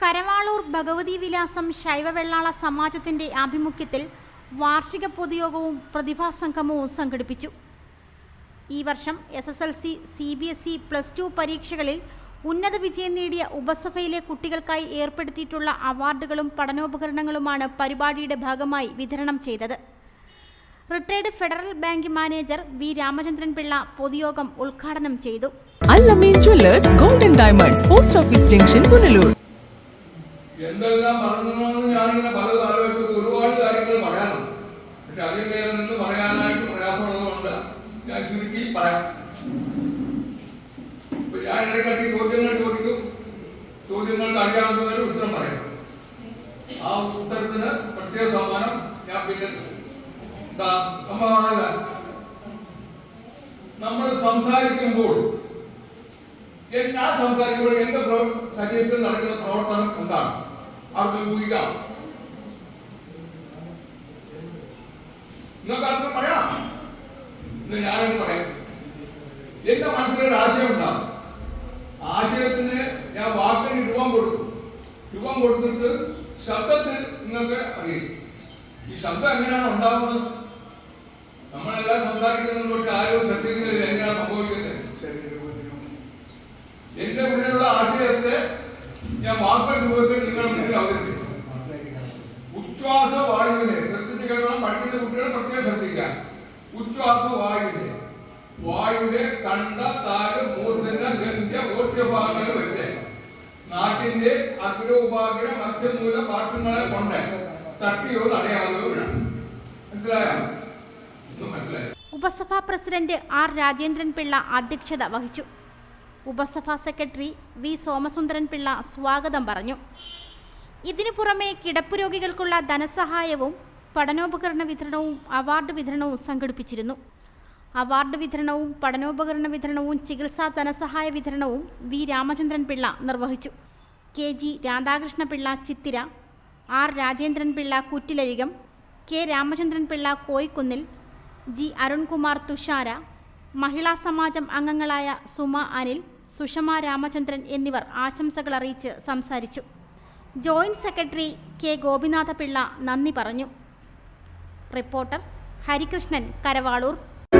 കരവാളൂർ ഭഗവതി വിലാസം ശൈവവെള്ളാള സമാജത്തിന്റെ ആഭിമുഖ്യത്തിൽ വാർഷിക പൊതുയോഗവും പ്രതിഭാ സംഗമവും സംഘടിപ്പിച്ചു. ഈ വർഷം S S L C C B S E plus two പരീക്ഷകളിൽ ഉന്നത വിജയം നേടിയ ഉപസഭയിലെ കുട്ടികൾക്കായി ഏർപ്പെടുത്തിയിട്ടുള്ള അവാർഡുകളും പഠനോപകരണങ്ങളുമാണ് പരിപാടിയുടെ ഭാഗമായി വിതരണം ചെയ്തത്. Retired Federal bank manager V Ramachandran Pillai പൊതുയോഗം ഉദ്ഘാടനം ചെയ്തു. Jewellers golden diamonds post office junction Punalur. എന്തെല്ലാം പറഞ്ഞു ഞാനിങ്ങനെ പല ആ ഉത്തരത്തിന് പ്രത്യേക സമ്മാനം ഞാൻ പിന്നെ സംഭവമാണല്ല നമ്മൾ സംസാരിക്കുമ്പോൾ ഞാൻ സംസാരിക്കുമ്പോൾ എന്റെ ശരീരത്തിൽ നടക്കുന്ന പ്രവർത്തനം എന്താണ്? അവർക്ക് ഊഹിക്കാം? നിങ്ങൾക്ക് ആർക്കും പറയാം? ഇന്ന് ഞാനൊന്ന് പറയാം. എന്റെ മനസ്സിലൊരു ആശയം ഉണ്ടാകും. ആശയത്തിന് ഞാൻ വാക്കിന് രൂപം കൊടുക്കും. രൂപം കൊടുത്തിട്ട് ശബ്ദത്തിൽ നിങ്ങൾക്ക് അറിയാം. ഈ ശബ്ദം എങ്ങനെയാണ് ഉണ്ടാകുന്നത് നമ്മളെല്ലാം സംസാരിക്കുന്നത് പക്ഷെ ആരും ശ്രദ്ധിക്കുന്നില്ല എങ്ങനെയാണ് സംഭവിക്കുന്നത് എന്റെ ഉള്ളിലുള്ള ആശയത്തെ ഞാൻ വാർത്ത രൂപത്തിൽ നിങ്ങളുടെ മുന്നിൽ അവതരിപ്പിക്കും. ഉച്ഛ്വാസ വായുവിനെ ശ്രദ്ധിച്ച് കേൾക്കണം പഠിക്കുന്ന കുട്ടികൾ പ്രത്യേകം ശ്രദ്ധിക്കാം. ഉച്ഛ്വാസ വായുവിനെ വായുവിന്റെ കണ്ട താൽ മൂർധന ഗന്ധ്യ ഓർജ്യഭാഗങ്ങൾ നാട്ടിന്റെ മറ്റു മധ്യമൂല പാർശ്വങ്ങളെ കൊണ്ട് തട്ടിയോ തടയാവുകയോ വേണം മനസ്സിലായോ? ഒന്നും മനസ്സിലായോ ഉപസഭാ പ്രസിഡന്റ് ആർ രാജേന്ദ്രൻ പിള്ള അധ്യക്ഷത വഹിച്ചു. ഉപസഭാ സെക്രട്ടറി വി സോമസുന്ദരൻ പിള്ള സ്വാഗതം പറഞ്ഞു. ഇതിനു പുറമെ കിടപ്പ് രോഗികൾക്കുള്ള ധനസഹായവും പഠനോപകരണ വിതരണവും അവാർഡ് വിതരണവും സംഘടിപ്പിച്ചിരുന്നു. അവാർഡ് വിതരണവും പഠനോപകരണ വിതരണവും ചികിത്സാ ധനസഹായ വിതരണവും വി രാമചന്ദ്രൻ പിള്ള നിർവഹിച്ചു. K G Radhakrishna Pillai Chithira R Rajendran Pillai Kuttilazhikam K Ramachandran Pillai Koyikkunnil G Arunkumar Thushara Mahila Samajam അംഗങ്ങളായ സുമ അനിൽ സുഷമ രാമചന്ദ്രൻ എന്നിവർ ആശംസകൾ അറിയിച്ച് സംസാരിച്ചു. ജോയിന്റ് സെക്രട്ടറി കെ ഗോപിനാഥപിള്ള നന്ദി പറഞ്ഞു. റിപ്പോർട്ടർ ഹരികൃഷ്ണൻ കരവാളൂർ.